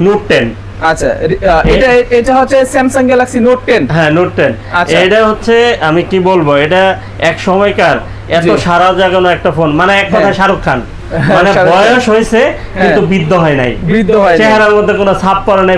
Note ten আচ্ছা এটা এটা হচ্ছে স্যামসাং গ্যালাক্সি নোট টেন হ্যাঁ নোট টেন আচ্ছা। এটা হচ্ছে আমি কি বলব এটা এক সময়কার। এত সারা জাগানো একটা ফোন মানে এক কথায় হ্যাঁ। শাহরুখ খান। মানে বয়স হয়েছে কিন্তু হ্যাঁ। বৃদ্ধ হয় নাই। বৃদ্ধ হয় চেহারার মধ্যে কোনো ছাপ পড়ে নাই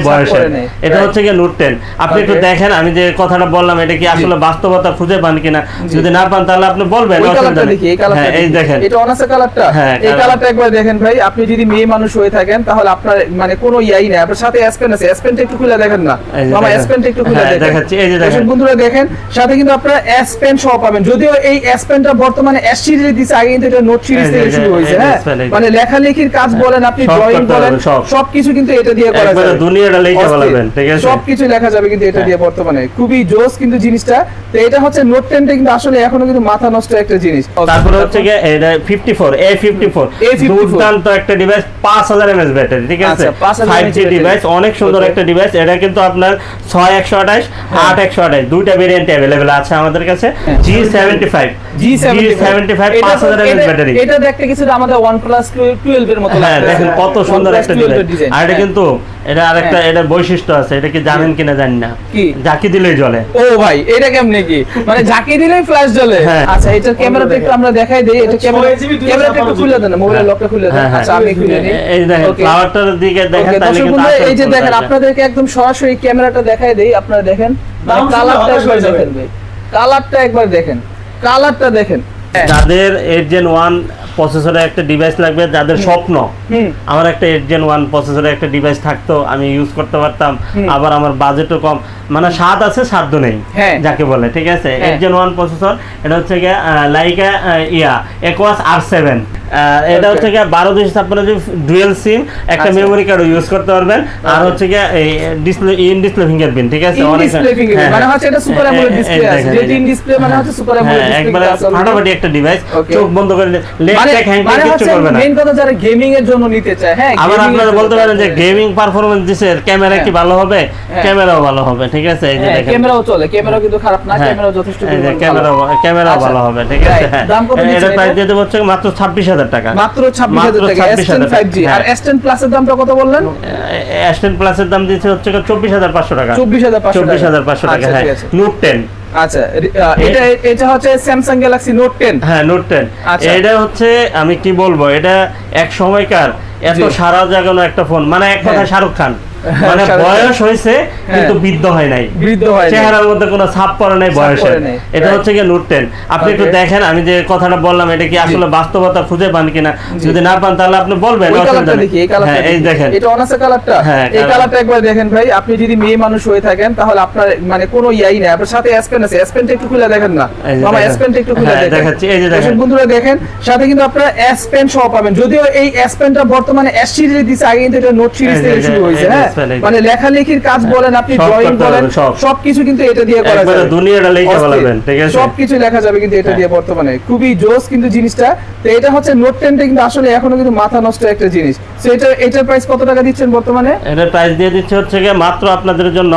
এটা হচ্ছে গিয়ে নোট টেন। আপনি একটু দেখেন আমি যে কথাটা বললাম এটা কি আসলে বাস্তবতা খুঁজে পান কিনা? যদি না পান তাহলে আপনি বলবেন এই হ্যাঁ এই দেখেন। এটা কালারটা হ্যাঁ, এই কালারটা একবার দেখেন ভাই আপনি যদি মেয়ে মানুষ হয়ে থাকেন তাহলে আপনার মানে কোনো ইয়াই নাই। আপনার সাথে এস আছে একটু খুলে দেখেন না। মামা দেখেন। একটু খুলে দেখেন। দেখাচ্ছি, এই যে দেখেন। বন্ধুরা দেখেন সাথে কিন্তু আপনারা এস পেন সহ পাবেন। যদিও এই এস পেনটা বর্তমানে এস সিরিজে দিছে আগে কিন্তু এটা নোট সিরিজ থেকে শুরু হয়েছে হ্যাঁ। মানে লেখালেখির কাজ বলেন আপনি সব ড্রয়িং করতে বলেন পারবেন, সব। সবকিছু কিন্তু এটা দিয়ে করা একবারে যায় দুনিয়াটা লেখা বলবেন ঠিক আছে সবকিছু লেখা যাবে কিন্তু এটা হ্যাঁ। দিয়ে বর্তমানে খুবই জোস কিন্তু জিনিসটা তো এটা হচ্ছে নোট টেনটা কিন্তু আসলে এখনো কিন্তু মাথা নষ্ট একটা জিনিস তারপরে হচ্ছে গিয়ে এটা 54 A54 A54 দুর্দান্ত একটা ডিভাইস 5000 এমএস ব্যাটারি ঠিক আছে আচ্ছা, 5000 5G battery। ডিভাইস অনেক সুন্দর Okay. একটা ডিভাইস এটা কিন্তু আপনার 6128 হ্যাঁ। 8128 দুইটা ভেরিয়েন্ট अवेलेबल আছে আমাদের কাছে হ্যাঁ। G75 G75 G75 5000 MS battery এটা দেখতে কিছুটা আমাদের OnePlus 12 এর মতো হ্যাঁ দেখেন কত সুন্দর একটা 12 এর ডিভাইস design, আর এটা হ্যাঁ। কিন্তু এটা আরেকটা হ্যাঁ। এটা বৈশিষ্ট্য আছে এটা কি জানেন কিনা জানি না। কি? জাকি দিলেই জ্বলে। ও ভাই এটা কেমনে কি? মানে ঝাঁকি দিলেই ফ্ল্যাশ জ্বলে। আচ্ছা এটার ক্যামেরাটা একটু আমরা দেখাই দেই এটা ক্যামেরা 6GB ক্যামেরাটা একটু খুলে দেন মোবাইলের লকটা খুলে দেন। আমি খুলে নিই এই দেখেন ফ্লাওয়ারটার দিকে দেখেন তাহলে কিন্তু এই যে দেখেন আপনাদেরকে একদম সরাসরি ক্যামেরাটা দেখাই দেই আপনারা দেখেন। কালারটা একবার দেখেন ভাই। কালারটা একবার দেখেন। কালারটা দেখেন। যাদের এইট জেন ওয়ান প্রসেসরের একটা ডিভাইস লাগবে যাদের স্বপ্ন। আমার একটা এইট জেন ওয়ান প্রসেসরের একটা ডিভাইস থাকতো আমি ইউজ করতে পারতাম। আবার আমার বাজেটও কম। মানে স্বাদ আছে সাধ্য নেই হ্যাঁ। যাকে বলে ঠিক আছে একজন ওয়ান প্রসেসর এটা হচ্ছে গিয়ে লাইকা ইয়া একোয়াস আর সেভেন এটা হচ্ছে গিয়ে বারো দুশো ছাপ্পান্ন জিবি ডুয়েল সিম একটা। মেমোরি কার্ড ইউজ করতে পারবেন আর. হচ্ছে গিয়ে ডিসপ্লে ইন ডিসপ্লে ফিঙ্গারপ্রিন্ট ঠিক আছে অনেক- ডিসপ্লে ফিঙ্গার হ্যাঁ, মানে হচ্ছে এটা সুপার হ্যাঁ, অ্যামোলেড ডিসপ্লে আছে দেখেন, যে এই যে। ইন ডিসপ্লে মানে হচ্ছে সুপার হ্যাঁ, অ্যামোলেড একবারে ফাটাফাটি একটা ডিভাইস. চোখ বন্ধ করে লেগ টেক হ্যান্ড মানে কিছু করবে না মেইন কথা যারা গেমিং এর জন্য নিতে চায় হ্যাঁ আবার আপনারা বলতে পারেন যে গেমিং পারফরমেন্স দিছে ক্যামেরা কি হ্যাঁ। ভালো হবে হ্যাঁ। ক্যামেরাও ভালো হবে ঠিক আছে এই যে হ্যাঁ, দেখেন ক্যামেরাও চলে ক্যামেরাও কিন্তু খারাপ না হ্যাঁ। ক্যামেরাও যথেষ্ট ক্যামেরা ভালো। ক্যামেরাও আচ্ছা, ভালো হবে ঠিক আছে হ্যাঁ দাম কত এটা প্রাইস? দিয়ে দেবো হচ্ছে মাত্র ছাব্বিশ হাজার টাকা মাত্র 26000 টাকা S10 5G আর হ্যাঁ। S10 প্লাসের দামটা কত বললেন অ্যাস্টেন প্লাসের দাম দিচ্ছে হচ্ছে চব্বিশ হাজার পাঁচশো টাকা 24500 চব্বিশ হাজার পাঁচশো টাকা হ্যাঁ ঠিক। নোট টেন আচ্ছা এটা এটা হচ্ছে স্যামসাং গ্যালাক্সি নোট 10 হ্যাঁ নোট টেন আচ্ছা। এটা হচ্ছে আমি কি বলব এটা এক সময়কার এত সারা জাগানো একটা ফোন মানে এক কথায়। শাহরুখ খান মানে বয়স হয়েছে কিন্তু হ্যাঁ। বৃদ্ধ হয় নাই। বৃদ্ধ হয় চেহারার মধ্যে কোনো ছাপ পড়ে নাই এটা হচ্ছে গিয়ে নোট টেন। আপনি একটু দেখেন আমি যে কথাটা বললাম এটা কি আসলে বাস্তবতা খুঁজে পান কিনা? যদি না পান তাহলে আপনি বলবেন এই হ্যাঁ এই দেখেন। এটা কালারটা? হ্যাঁ, এই কালারটা একবার দেখেন ভাই আপনি যদি মেয়ে মানুষ হয়ে থাকেন তাহলে আপনার মানে কোনো ইয়াই নাই। আপনার সাথে এস পেন আছে একটু খুলে দেখেন না। মামা। একটু খুলে দেখেন। দেখাচ্ছি, এই যে দেখেন। বন্ধুরা দেখেন সাথে কিন্তু আপনারা এস পেন সহ পাবেন। যদিও এই এস পেনটা বর্তমানে এস সিরিজে দিছে আগে কিন্তু এটা নোট সিরিজ থেকে শুরু হয়েছে হ্যাঁ। মানে লেখালেখির কাজ বলেন আপনি ড্রয়িং বলেন সবকিছু কিন্তু এটা দিয়ে করা যাবে দুনিয়াটা লেখা বলবেন ঠিক আছে? সবকিছু লেখা যাবে কিন্তু এটা হ্যাঁ। দিয়ে বর্তমানে। খুবই জোস কিন্তু জিনিসটা। তো এটা হচ্ছে নোট টেনটা কিন্তু আসলে এখনও কিন্তু মাথা নষ্ট একটা জিনিস। তো এটা এটার প্রাইস কত টাকা দিচ্ছেন বর্তমানে? এটার প্রাইস দিয়ে দিচ্ছে হচ্ছে গিয়ে মাত্র আপনাদের জন্য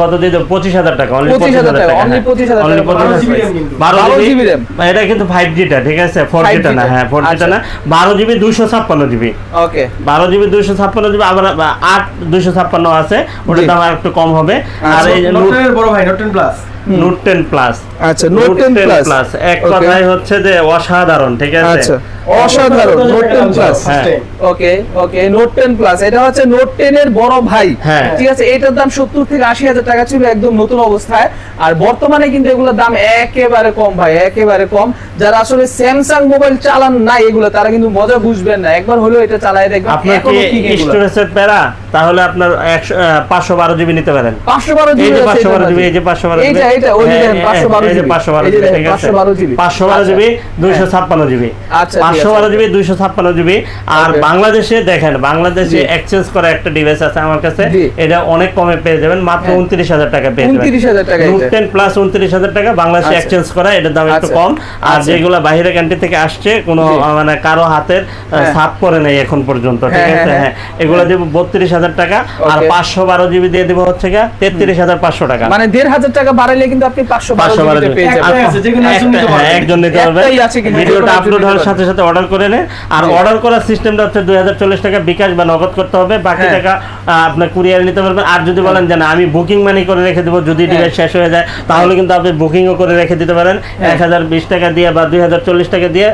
কত দিয়ে দেবো? পঁচিশ হাজার টাকা অনলি 25,000 টাকা, হ্যাঁ। only 25,000 Only টাকা, 25,000 12 বারো 12 জিবি? RAM এটা কিন্তু ফাইভ জিটা ঠিক আছে? ফোর 5G জিটা না হ্যাঁ ফোর জিটা আচ্ছা। না। বারো জিবি দুইশো ছাপ্পান্ন জিবি। ওকে বারো জিবি দুইশো ছাপ্পান্ন জিবি আবার আহ, আট দুইশো ছাপ্পান্ন আছে ওটার দাম আর একটু কম হবে। আর আচ্ছা, এই যে নোট নোট 10 এর বড় ভাই Note 10 plus. Note ten plus আচ্ছা নোট 10 প্লাস এক কথায় হচ্ছে যে অসাধারণ ঠিক আছে? আচ্ছা। অসাধারণ। Note 10 plus. Okay okay Note 10 plus এটা হচ্ছে নোট 10 এর বড় ভাই। হ্যাঁ। ঠিক আছে এটার দাম 70 থেকে 80 হাজার টাকা ছিল একদম নতুন অবস্থায়। আর বর্তমানে কিন্তু এগুলোর দাম একেবারে কম ভাই একেবারে কম। যারা আসলে স্যামসাং মোবাইল চালান না এগুলো তারা কিন্তু মজা বুঝবেন না। একবার হলেও এটা চালায় দেখবেন। আপনার কি স্টোরেজের প্যারা? তাহলে আপনার একশো পাঁচশো বারো জিবি নিতে পারেন। 512 এই জিবি যে পাঁচশো বারো জিবি। এই যে পাঁচশো বারো এইটা এইটা ওই যে 512 জিবি পাঁচশো বারো এই যে জিবি দেখেন ঠিক আছে 512 জিবি পাঁচশো বারো আচ্ছা। জিবি হ্যাঁ। আচ্ছা, জিবি জিবি আর. বাংলাদেশে দেখেন বাংলাদেশে এক্সচেঞ্জ করা একটা ডিভাইস আছে আমার কাছে এটা অনেক কমে পেয়ে যাবেন মাত্র হ্যাঁ। উনত্রিশ হাজার টাকা পেয়ে যাবেন 29,000 টাকা নোট প্লাস বাংলাদেশে আচ্ছা। এক্সচেঞ্জ করা এটার দাম একটু আচ্ছা। কম আর আচ্ছা। যেগুলো বাইরের কান্ট্রি থেকে আসছে কোনো মানে কারও হাতের হ্যাঁ। ছাপ পরে নেই এখন পর্যন্ত ঠিক হ্যাঁ, আছে হ্যাঁ, হ্যাঁ এগুলো দেবো বত্রিশ হাজার টাকা আর Okay. পাঁচশো বারো জিবি দিয়ে দেবো হচ্ছে গিয়ে তেত্রিশ হাজার পাঁচশো টাকা মানে দেড় হাজার টাকা বাড়াইলে কিন্তু আপনি পেয়ে যাবেন। একজন নিতে হ্যাঁ, পারবে। ভিডিওটা আপলোড হওয়ার সাথে সাথে অর্ডার করে নেন আর অর্ডার করার সিস্টেমটা হচ্ছে দুই হাজার চল্লিশ টাকা বিকাশ বা নগদ করতে হবে। বাকি হ্যাঁ। টাকা আহ, আপনার কুরিয়ার নিতে পারবেন। আর যদি বলেন যে না আমি বুকিং মানি করে রেখে দেবো যদি হ্যাঁ। ডিভাইস শেষ হয়ে যায় তাহলে কিন্তু আপনি বুকিংও করে রেখে দিতে পারেন। হ্যাঁ। এক হাজার বিশ টাকা দিয়ে বা দুই হাজার চল্লিশ টাকা দিয়ে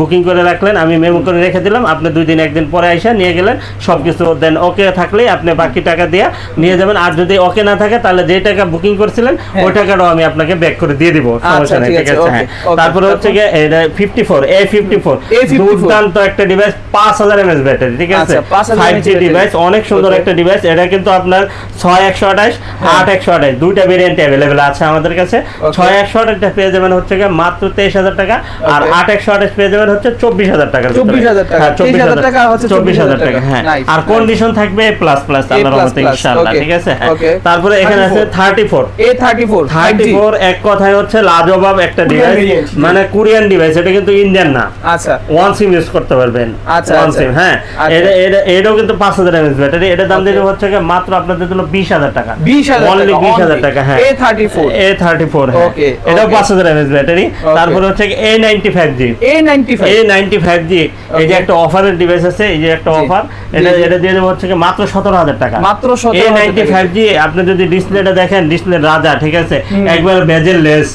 বুকিং করে রাখলেন। আমি মেমো করে রেখে দিলাম। আপনি দুই দিন একদিন পরে আইসা নিয়ে গেলেন। সবকিছু দেন ওকে থাকলেই আপনি বাকি টাকা দিয়ে নিয়ে যাবেন। আর যদি ওকে না থাকে তাহলে যে টাকা বুকিং করছিলেন ওই টাকাটাও আমি আপনাকে ব্যাক করে দিয়ে দিব। সমস্যা হ্যাঁ। আচ্ছা, নেই ঠিক আছে, হ্যাঁ। তারপরে? হচ্ছে গিয়ে এটা fifty four A fifty four A54 দুর্দান্ত একটা ডিভাইস পাঁচ হাজার এমএস ব্যাটারি ঠিক আছে? আচ্ছা, 5000 ফাইভ ডিভাইস অনেক সুন্দর একটা ডিভাইস এটা কিন্তু আপনার ছয় একশো আঠাশ আট একশো আঠাশ দুইটা ভেরিয়েন্ট অ্যাভেলেবেল আছে আমাদের কাছে। Okay. ছয় একশো আঠাশটা পেয়ে যাবেন হচ্ছে গিয়ে মাত্র তেইশ হাজার টাকা আর Okay. আট একশো আঠাশ পেয়ে যাবেন হচ্ছে চব্বিশ হাজার টাকা। 24,000 টাকা। 23,000 টাকা হচ্ছে চব্বিশ হাজার 24,000 টাকা হ্যাঁ। আর কন্ডিশন থাকবে প্লাস প্লাস আল্লাহর রহমতে ইনশাআল্লাহ ঠিক আছে? হ্যাঁ। তারপরে এখানে আছে 34 thirty four A thirty four thirty four এক কথায় হচ্ছে লাজবাব একটা ডিভাইস মানে কোরিয়ান ডিভাইস এটা কিন্তু ইন্ডিয়ান না। আচ্ছা। ওয়ান সিম ইউজ করতে পারবেন। আচ্ছা, ওয়ান আচ্ছা। সিম হ্যাঁ। আচ্ছা। এটা এটা এটাও কিন্তু পাঁচ হাজার এমএস ব্যাটারি। এটার দাম দিতে হচ্ছে গিয়ে মাত্র আপনাদের জন্য বিশ হাজার টাকা। বিশ হাজার অনলি টাকা, হ্যাঁ। A34 এ থার্টি এটাও okay. পাঁচ হাজার এমএস ব্যাটারি. তারপরে হচ্ছে A ninety five G A ninety A five ninety five G এই যে একটা অফারের ডিভাইস আছে এই যে একটা অফার এটা এটা দিয়ে দেবো হচ্ছে মাত্র সতেরো হাজার টাকা। মাত্র 17,000 নাইনটি টাকা। ফাইভ জি আপনি যদি ডিসপ্লেটা দেখেন ডিসপ্লে রাজা ঠিক আছে। একবার বেজেল লেস।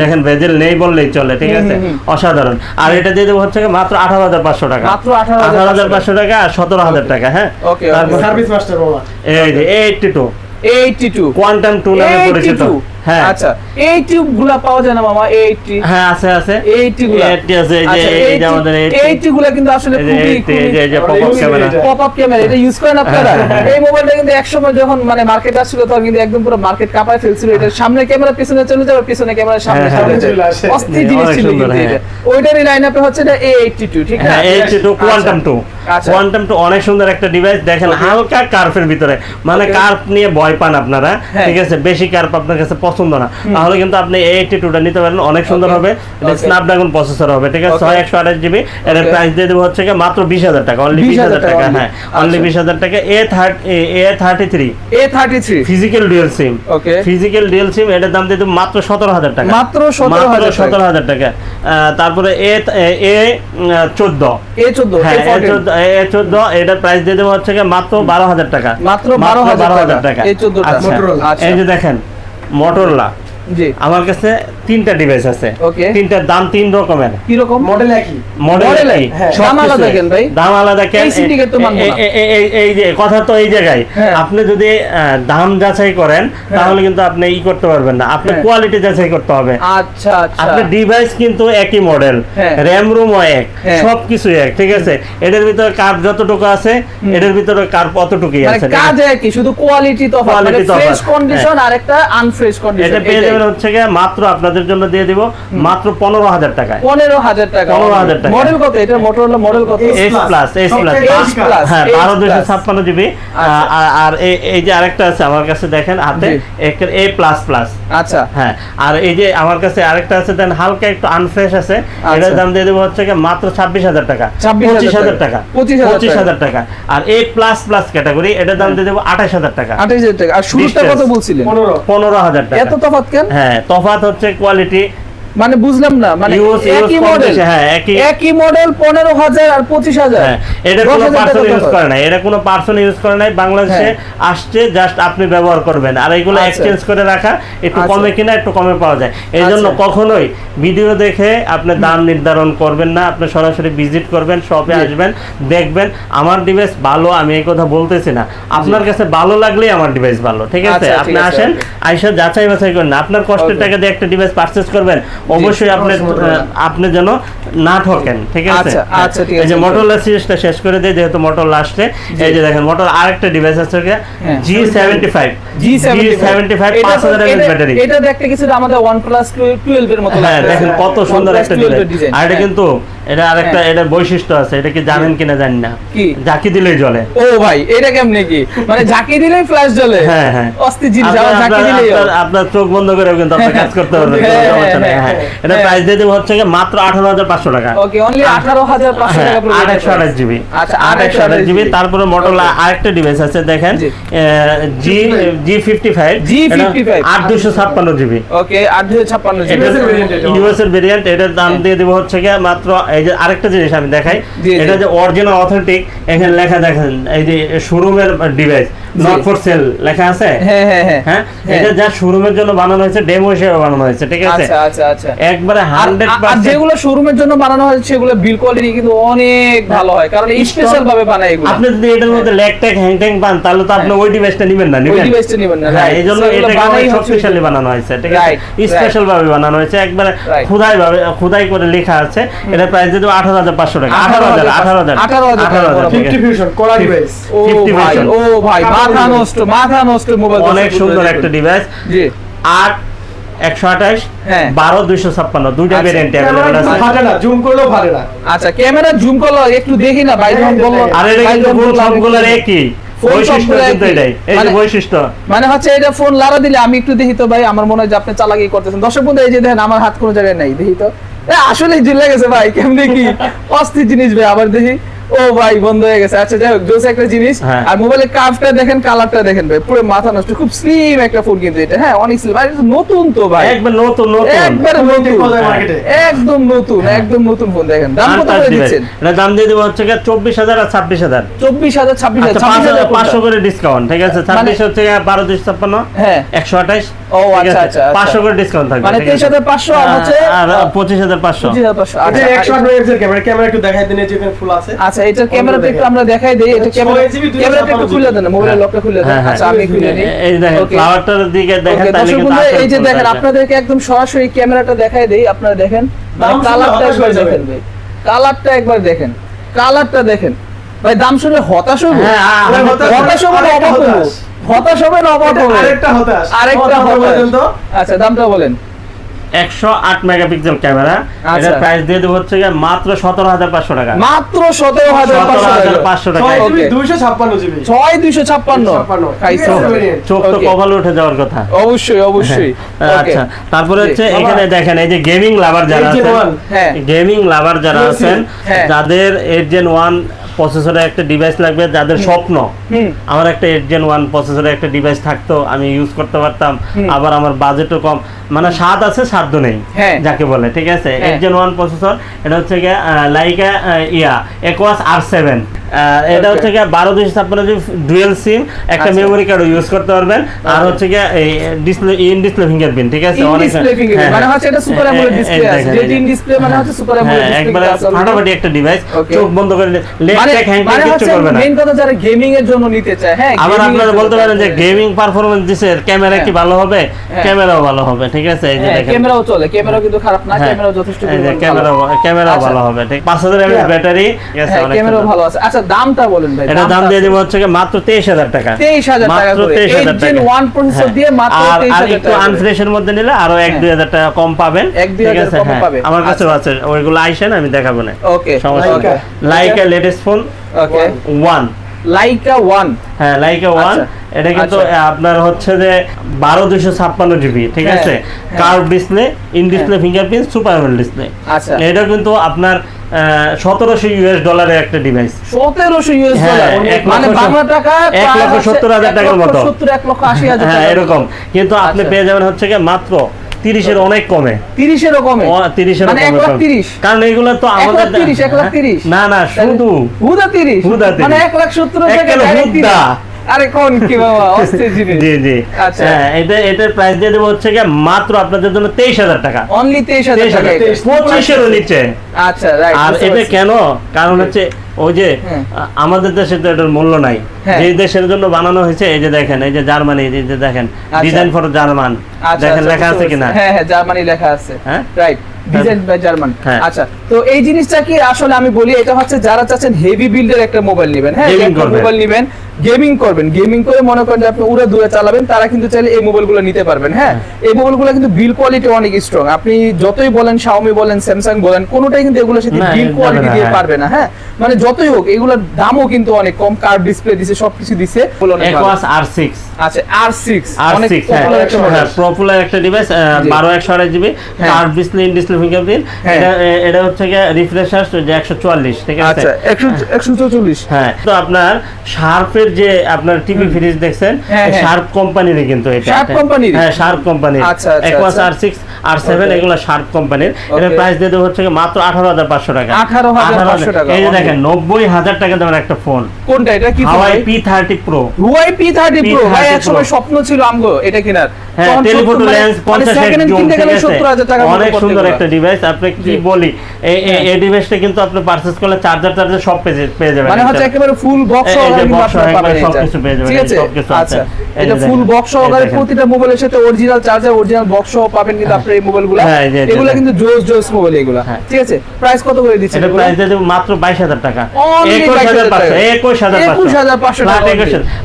দেখেন বেজেল নেই বললেই চলে ঠিক আছে। অসাধারণ। আর এটা দিয়ে দেবো হচ্ছে মাত্র আঠারো হাজার পাঁচশো টাকা। মাত্র আঠারো হাজার পাঁচশো টাকা। আর সতেরো হাজার টাকা হ্যাঁ. সার্ভিস মাস্টার বাবা এই যে eighty two. Eighty two. Quantum two নামে পরিচিত। হ্যাঁ আচ্ছা এই টিউব পাওয়া যায় না মামা এইটটি হ্যাঁ আছে আছে এইটটি গুলা এইটটি আছে এই যে আচ্ছা, এই যে আমাদের এইটটি এইটটি গুলা কিন্তু আসলে খুবই এই যে এই যে খুবই- পপ আপ খুবই ক্যামেরা এটা। ক্যামেরা এটা ইউজ করেন আপনারা হ্যাঁ, এই মোবাইলটা কিন্তু একসময় যখন মানে মার্কেট আসছিল তখন কিন্তু একদম পুরো মার্কেট কাঁপায় ফেলছিল এটা সামনে ক্যামেরা পিছনে চলে যাবে পিছনে ক্যামেরা সামনে হ্যাঁ, চলে হ্যাঁ, আসে। অস্থির হ্যাঁ, জিনিস অনেক ছিল সুন্দর, কিন্তু হ্যাঁ। এটা ওইটারই লাইন আপে হচ্ছে এটা ঠিক আছে কোয়ান্টাম টু আচ্ছা। কোয়ান্টাম টু অনেক সুন্দর একটা ডিভাইস দেখেন. হালকা কার্পের ভিতরে মানে. কার্প নিয়ে ভয় পান আপনারা। ঠিক আছে বেশি কার্প আপনার কাছে পছন্দ না। তাহলে কিন্তু আপনি এইচটি টুটা নিতে পারেন অনেক সুন্দর হবে। এটা স্ন্যাপড্রাগন প্রসেসর হবে ঠিক আছে. ছয় একশো আঠাশ জিবি এর প্রাইস দিয়ে দেবো হচ্ছে মাত্র বিশ হাজার টাকা অনলি 20,000 বিশ হাজার টাকা হ্যাঁ। অনলি। বিশ হাজার টাকা। A thirty A thirty three A thirty three physical dual sim okay physical dual sim এটার দাম দিয়ে দেবো মাত্র সতেরো হাজার টাকা। মাত্র 17,000 টাকা। সতেরো হাজার টাকা। তারপরে এ এ চোদ্দ। এ চোদ্দ হ্যাঁ এ চোদ্দ এটার প্রাইস দিয়ে দেবো হচ্ছে মাত্র বারো হাজার টাকা। মাত্র 12,000 টাকা। এই 14 টা। আচ্ছা। আচ্ছা। এই যে দেখেন মোটরলা আমার কাছে তিনটা ডিভাইস আছে। তিনটার দাম তিন রকমের। কীরকম মডেল একই। মডেল একই, এক? হ্যাঁ। দাম আলাদা কেন ভাই? দাম আলাদা কেন? এই syndicate তো মানবো না। এই- এই যে কথা তো এই জায়গায়। হ্যাঁ। আপনি যদি দাম যাচাই করেন তাহলে কিন্তু আপনি ই করতে পারবেন না। আপনি হ্যাঁ। কোয়ালিটি যাচাই করতে হবে। আচ্ছা আচ্ছা। আপনার ডিভাইস কিন্তু একই মডেল হ্যাঁ। র্যাম রুমও এক। হ্যাঁ। সবকিছু এক ঠিক আছে? এটার ভিতরে কার্ভ যতটুকু আছে এটার ভিতরে কার্ভ অতটুকুই মানে আছে কাজ একই শুধু কোয়ালিটি তো মানে তফাৎ, ফ্রেশ হ্যাঁ। কন্ডিশন আর একটা আনফ্রেশ কন্ডিশন এটা পেয়ে যাবেন হচ্ছে গিয়ে মাত্র আপনাদের জন্য দিয়ে দিব মাত্র পনেরো হাজার টাকায়। পনেরো হাজার টাকা। 15,000 টাকা। মডেল কত? এটা মোটরোলা মডেল কত? এস প্লাস এস প্লাস হ্যাঁ বারো দুশো। ছাপ্পান্ন জিবি। আচ্ছা। আর এই- যে আরেকটা আছে আমার কাছে দেখেন হাতে। এ প্লাস প্লাস আচ্ছা। হ্যাঁ আর এই যে আমার কাছে আরেকটা আছে দেন হালকা একটু আনফ্রেশ আছে এটার দাম দিয়ে দেবো হচ্ছে মাত্র ছাব্বিশ হাজার টাকা। 26,000 পঁচিশ হাজার টাকা। পঁচিশ হাজার টাকা। হাজার টাকা। আর এ প্লাস প্লাস ক্যাটাগরি এটার দাম দিয়ে দেবো আঠাশ হাজার টাকা। আঠাশ হাজার টাকা। আর শুরুটা কত বলছিলেন? পনেরো। পনেরো হাজার টাকা। এত তফাৎ কেন? হ্যাঁ তফাৎ হচ্ছে কোয়ালিটি মানে বুঝলাম না মানে একই মডেল হ্যাঁ, একই- একই মডেল পনেরো হাজার আর পঁচিশ হাজার। হ্যাঁ এটা কোনো পার্সন ইউজ করে নাই এটা কোনো পার্সন ইউজ করে নাই বাংলাদেশে হ্যাঁ। আসছে জাস্ট আপনি ব্যবহার করবেন। আর এগুলো আচ্ছা। এক্সচেঞ্জ করে রাখা একটু আচ্ছা। কমে কিনা একটু কমে পাওয়া যায়। এই জন্য আচ্ছা। কখনোই ভিডিও দেখে আপনি দাম নির্ধারণ করবেন না আপনি সরাসরি ভিজিট করবেন শপে আসবেন দেখবেন আমার ডিভাইস ভালো আমি এই কথা বলতেছি না। আপনার কাছে ভালো লাগলেই আমার ডিভাইস ভালো ঠিক আছে? আচ্ছা, আপনি আসেন. আইসা যাচাই বাছাই করেন। আপনার কষ্টের টাকা দিয়ে একটা ডিভাইস পারচেজ করবেন অবশ্যই আপনি আপনি যেন না ঠকেন ঠিক আছে? আচ্ছা, আচ্ছা, এই যে। মোটরলা সিরিজটা শেষ করে দেয় যেহেতু মোটরলা আসছে এই যে দেখেন মোটর আরেকটা ডিভাইস আছে হ্যাঁ। G seventy five G seventy five পাঁচ হাজার ব্যাটারি। এটা দেখতে কিছুটা আমাদের ওয়ান প্লাস টুয়েলভ এর মতো হ্যাঁ দেখেন কত সুন্দর একটা 12 এর ডিভাইস design, আর এটা হ্যাঁ। কিন্তু এটা আরেকটা হ্যাঁ। এটা বৈশিষ্ট্য আছে এটা কি জানেন কিনা জানি না। কি? জাকি দিলেই জ্বলে। ও ভাই এটা কেমনে কি? মানে ঝাঁকি দিলেই ফ্ল্যাশ জ্বলে। হ্যাঁ হ্ঁ অস্থির জিনিস আপনার- ঝাঁকি দিলেই আপনার- চোখ বন্ধ করে কিন্তু আপনি কাজ করতে পারবেন হ্যাঁ, সমস্যা নেই। হ্যাঁ, হ্যাঁ হ্যাঁ। এটা হ্যাঁ। প্রাইস দিয়ে দেবো হচ্ছে মাত্র আঠারো হাজার পাঁচশো টাকা। ওকে অনলি আঠারো হাজার পাঁচশো হ্যাঁ, টাকা আট একশো আঠাশ জিবি আচ্ছা আট একশো আঠাশ জিবি তারপরে মোটরলা আরেকটা ডিভাইস আছে দেখেন জি। জি জি ফিফটি ফাইভ আট দুশো ছাপ্পান্ন জিবি ওকে আট দুশো ছাপ্পান্ন জিবি US এর variant এটা। ইউএস এর ভেরিয়েন্ট এটার দাম দিয়ে দেবো হচ্ছে গিয়ে মাত্র এই যে আরেকটা জিনিস আমি দেখাই। এটা যে অরিজিনাল অথেন্টিক এখানে লেখা দেখেন এই যে শোরুমের ডিভাইস নট ফর সেল লেখা আছে? হ্যাঁ হ্যাঁ। এটা যা শোরুমের জন্য বানানো হয়েছে ডেমো হিসেবে বানানো হয়েছে ঠিক আছে? আচ্ছা আচ্ছা। আচ্ছা। একবারে আর- হান্ড্রেড আর- আর যেগুলো শোরুমের জন্য বানানো হয় সেগুলো বিল কোয়ালিটি কিন্তু অনেক ভালো হয় কারণ স্পেশাল ভাবে বানায় এগুলো। আপনি যদি এটার মধ্যে লেগ ট্যাগ হ্যাং ট্যাং পান তাহলে তো আপনি ওই ডিভাইসটা নেবেন না ওই ডিভাইসটা নেবেন না হ্যাঁ right? এই জন্য So, এটাকে অনেক হচ্ছে বানানো হয়েছে ঠিক আছে. স্পেশাল ভাবে বানানো হয়েছে একবারে. খুদাই ভাবে খুদাই করে লেখা আছে। এটা প্রাইস হাজার পাঁচশো টাকা। আঠারো হাজার আঠারো হাজার 18,000 আঠারো হাজার। ঠিক ফিফটি আছে। ফিউশন কড়া ডিভাইস ও ভাই ও ভাই মাথা নষ্ট মাথা নষ্ট মোবাইল অনেক সুন্দর একটা ডিভাইস জি। আট একশো আঠাশ হ্যাঁ। বারো দুইশো ছাপ্পান্ন দুইটা আচ্ছা। ভেরিয়েন্ট অ্যাভেলেবল আছে। না জুম করলেও ফাটে না। আচ্ছা ক্যামেরা জুম করল একটু দেখি না ভাই যখন বলল আর এটা কিন্তু ফোন সবগুলোর একই। মানে- মানে হচ্ছে এটা ফোন লারা দিলে আমি একটু দেখি তো ভাই আমার মনে হয় যে আপনি চালাকি করতেছেন। দর্শক বন্ধু এই যে দেখেন আমার হাত কোনো জায়গায় নাই দেখি তো। আসলে ঝুলে গেছে ভাই কেমনি কি? অস্থির জিনিস ভাই আবার দেখি। ও ভাই বন্ধ হয়ে গেছে। আচ্ছা যাই হোক জোস একটা জিনিস। হ্যাঁ। আর মোবাইলের কার্ভটা দেখেন কালারটা দেখেন ভাই পুরো মাথা নষ্ট খুব স্লিম একটা ফোন কিন্তু এটা। হ্যাঁ অনেক স্লিম আর নতুন তো ভাই। একবার নতুন নতুন। একবারে নতুন একদম নতুন একদম নতুন ফোন দেখেন। দাম কত করে দিচ্ছেন? এটা দাম দিয়ে দেবো হচ্ছে গিয়ে চব্বিশ হাজার আর ছাব্বিশ হাজার। চব্বিশ হাজার ছাব্বিশ হাজার আচ্ছা ছাব্বিশ পাঁচ হাজার হাজার পাঁচশো করে ডিসকাউন্ট ঠিক আছে? ছাব্বিশ হচ্ছে গিয়ে বারো দুইশো ছাপ্পান্ন হ্যাঁ। একশো আঠাশ ও আচ্ছা আচ্ছা আচ্ছা। করে ডিসকাউন্ট থাকবে মানে আর হচ্ছে আচ্ছা, ক্যামেরা ক্যামেরা একটু দেখাই দিন এই যে ফুল আছে। আচ্ছা এটার ক্যামেরাটা একটু আমরা দেখাই দেই এটা ক্যামেরা 6 GB, 256 ক্যামেরাটা একটু খুলে দেন মোবাইলের লকটা খুলে দেন। আচ্ছা আমি খুলে নিই। এই দেখেন ফ্লাওয়ারটার দিকে দেখেন তাহলে কিন্তু এই যে দেখেন আপনাদেরকে একদম সরাসরি ক্যামেরাটা দেখাই দেই আপনারা দেখেন। কালারটা একবার দেখেন ভাই। কালারটা একবার দেখেন। কালারটা দেখেন। ভাই দাম শুনে হতাশ হব? হ্যাঁ, হতাশ- হতাশ হব অবাক হব? হতাশ। হতাশ হবে না অবাক এটা হবে। আরেকটা হতাশ। আরেকটা হতাশ। আচ্ছা দামটা বলেন। একশো আট মেগাপিক্সেল ক্যামেরা। আচ্ছা। এটার প্রাইস দিয়ে দেবো হচ্ছে গিয়ে মাত্র সতেরো হাজার পাঁচশো টাকা। মাত্র সতেরো হাজার সতেরো পাঁচশো হাজার টাকা। জিবি। চোখ তো. কপালে উঠে যাওয়ার কথা। অবশ্যই অবশ্যই। হ্যাঁ, আচ্ছা তারপরে হচ্ছে এখানে দেখেন এই যে গেমিং লাভার যারা আছেন হ্যাঁ। গেমিং লাভার যারা আছেন হ্যাঁ। যাদের এইট জেন ওয়ান প্রসেসরের একটা ডিভাইস লাগবে যাদের স্বপ্ন। আমার একটা এইট জেন ওয়ান প্রসেসরের একটা ডিভাইস থাকতো আমি ইউজ করতে পারতাম। আবার আমার বাজেটও কম। মানে স্বাদ আছে সাধ্য নেই হ্যাঁ। যাকে বলে ঠিক আছে? হ্যাঁ। এইট জেন ওয়ান প্রসেসর এটা হচ্ছে গিয়ে লাইকা ইয়া একোয়াস আর সেভেন এটা হচ্ছে গিয়ে বারো দুইশো ছাপ্পান্ন ডুয়েল সিম একটা। মেমোরি কার্ড ইউজ করতে পারবেন। আর হচ্ছে গিয়ে এই ডিসপ্লে ইন ডিসপ্লে ফিঙ্গারপ্রিন্ট ঠিক আছে? অনেক- ডিসপ্লে ফিঙ্গার হ্যাঁ, মানে হচ্ছে এটা সুপার অ্যামোলেড ডিসপ্লে আছে। ইন ডিসপ্লে মানে হচ্ছে সুপার অ্যামোলেড একবারে ফাটাফাটি একটা ডিভাইস চোখ বন্ধ করে লেগ ট্যাগ হ্যাং মানে কিছু করবে না। মেইন কথা যারা গেমিং এর জন্য নিতে চায় হ্যাঁ আবার আপনারা বলতে পারেন যে গেমিং পারফরমেন্স দিছে ক্যামেরা কি ভালো হবে। ক্যামেরাও ভালো হবে ঠিক আছে এই যে হ্যাঁ দেখেন ক্যামেরাও চলে ক্যামেরাও কিন্তু খারাপ না হ্যাঁ, ক্যামেরাও যথেষ্ট যে পরিমাণ ক্যামেরা ভালো। আচ্ছা। হবে ঠিক পাঁচ হাজার ব্যাটারি ঠিক আছে হ্যাঁ ক্যামেরাও ভালো আছে আচ্ছা দামটা বলেন ভাই এটা দাম দিয়ে দিব হচ্ছে মাত্র তেইশ হাজার টাকা তেইশ হাজার টাকা মাত্র 23,000 এইট জেন টাকা। ওয়ান প্রসেসর হ্যাঁ। দিয়ে মাত্র আর তেইশ আর একটু আনফ্রেশের মধ্যে নিলে আরও এক হ্যাঁ। দুই হাজার টাকা কম পাবেন ঠিক আছে হ্যাঁ। আমার কাছেও আচ্ছা। আছে ওইগুলো আইসেন আমি দেখাবো না ওকে সমস্যা। নেই Leica latest phone okay one Leica one হ্যাঁ লাইকা ওয়ান আচ্ছা। এটা কিন্তু আচ্ছা। আপনার হচ্ছে যে বারো দুশো ছাপ্পান্ন জিবি ঠিক হ্যাঁ, আছে হ্যাঁ। Curve display in display fingerprint super display আচ্ছা এটা কিন্তু আপনার সতেরোশো ইউএস ডলারের একটা ডিভাইস সতেরোশো ইউএস হ্যাঁ, ডলার মানে বাংলা টাকা এক লক্ষ সত্তর হাজার টাকার মতো। সত্তর এক লক্ষ আশি হাজার হ্যাঁ এরকম কিন্তু আপনি আচ্ছা। পেয়ে যাবেন হচ্ছে গিয়ে মাত্র তিরিশের অনেক কমে। তিরিশেরও কমে? তিরিশের মানে কমে কারণ এগুলো তো আমাদের তিরিশ। না না শুধু। হুদা তিরিশ। হুদা মানে এক লাখ সত্তর হুদা। আরে কোন কি বাবা অস্থির জিনিস। জি জি। আচ্ছা। হ্যাঁ এটা এটার প্রাইস দিয়ে দেবো হচ্ছে গিয়ে মাত্র আপনাদের জন্য তেইশ হাজার টাকা। অনলি তেইশ হাজার টাকা। পঁচিশেরও নিচে। আচ্ছা আর এটা কেন? কারণ হচ্ছে ওই যে হ্যাঁ। আমাদের দেশে তো এটার মূল্য নাই হ্যাঁ। যে দেশের জন্য বানানো হয়েছে এই যে দেখেন এই যে জার্মানি এই যে দেখেন আচ্ছা। ডিজাইন ফর জার্মান দেখেন লেখা আছে কিনা হ্যাঁ হ্যাঁ জার্মানি লেখা আছে হ্যাঁ? Right design by German. আচ্ছা তো এই জিনিসটা কি আসলে আমি বলি এটা হচ্ছে যারা চাচ্ছেন হেভি বিল্ডের একটা মোবাইল নেবেন হ্যাঁ। মোবাইল নেবেন গেমিং করবেন গেমিং করে মনে করেন আপনি উড়ে দূরে চালাবেন তারা কিন্তু চাইলে এই মোবাইলগুলো নিতে পারবেন হ্যাঁ এই মোবাইলগুলো কিন্তু বিল কোয়ালিটি অনেক স্ট্রং আপনি যতই বলেন Xiaomi বলেন স্যামসাং বলেন কোনোটাই কিন্তু এগুলোর সাথে বিল কোয়ালিটি দিয়ে হ্যাঁ। পারবে না হ্যাঁ মানে যতই হোক এগুলোর দামও কিন্তু অনেক কম কার্ভ ডিসপ্লে দিছে সবকিছু দিছে। R6 আচ্ছা R6 আর অনেক সিক্স popular একটা model। হ্যাঁ পপুলার একটা ডিভাইস জি। বারো একশো আড়াই জিবি হ্যাঁ। Curve display in display fingerprint হ্যাঁ। এটা এটা হচ্ছে গিয়ে রিফ্রেশার যে একশো চুয়াল্লিশ ঠিক আছে? একশো একশো হ্যাঁ তো আপনার শার্পের যে আপনার টিভি ফ্রিজ দেখছেন। শার্প কোম্পানির কিন্তু এটা। Sharp company-র? হ্যাঁ শার্প কোম্পানির একোয়াস। আর সিক্স আর সেভেন এগুলো শার্প কোম্পানির এটার প্রাইস দিয়ে দেবো হচ্ছে মাত্র আঠারো হাজার পাঁচশো টাকা। 18,500 টাকা, এই যে দেখেন নব্বই হাজার টাকা দামের একটা ফোন কোনটা এটা কি thirty pro Huawei P thirty pro P30 ভাই Pro। এক সময় স্বপ্ন ছিল আমগো এটা কেনার। হ্যাঁ টেলিফোটো 70 মানে- লেন্স মানে 50 second কিনতে গেলে 70,000 টাকা অনেক সুন্দর এগুলো। একটা ডিভাইস আপনি কি বলি? এই এই- হ্যাঁ। ডিভাইসটা কিন্তু আপনি পারচেজ করলে চার্জার টার্জার সব পেয়ে পেয়ে যাবেন মানে হচ্ছে একেবারে ফুল বক্স সহকারে পাবেন পেয়ে যাবেন, ঠিক আছে? আচ্ছা। এটা ফুল বক্স সহকারে প্রতিটা মোবাইলের সাথে অরিজিনাল চার্জার অরিজিনাল বক্স সহ পাবেন কিন্তু আপনার এই মোবাইলগুলো হ্যাঁ, এই যে- এই যে এগুলো কিন্তু জোস জোস মোবাইল এগুলো। হ্যাঁ। ঠিক আছে? প্রাইস কত করে দিচ্ছেন এটা প্রাইস দিয়ে মাত্র বাইশ হাজার টাকা। একুশ হাজার 22,000 পাঁচশো টাকা। একুশ 21,500 টাকা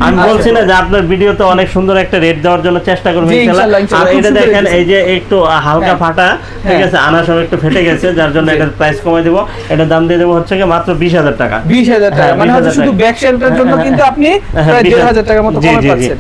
আমি আচ্ছা। বলছি না যে আপনার ভিডিও ভিডিওতে অনেক সুন্দর একটা রেট দেওয়ার জন্য চেষ্টা করবেন ইনশাআল্লাহ। আর এটা দেখেন এই যে একটু হালকা হ্যাঁ। ফাটা ঠিক হ্যাঁ। আছে আনা সব একটু ফেটে গেছে যার জন্য জি। এটার প্রাইস কমে দেবো এটার দাম দিয়ে দেবো হচ্ছে কি মাত্র বিশ হাজার টাকা বিশ হাজার টাকা হ্যাঁ, মানে হচ্ছে শুধু। ব্যাক জন্য কিন্তু আপনি হ্যাঁ, প্রায় 20,000 হাজার টাকার মতো জি, কমে। পাচ্ছেন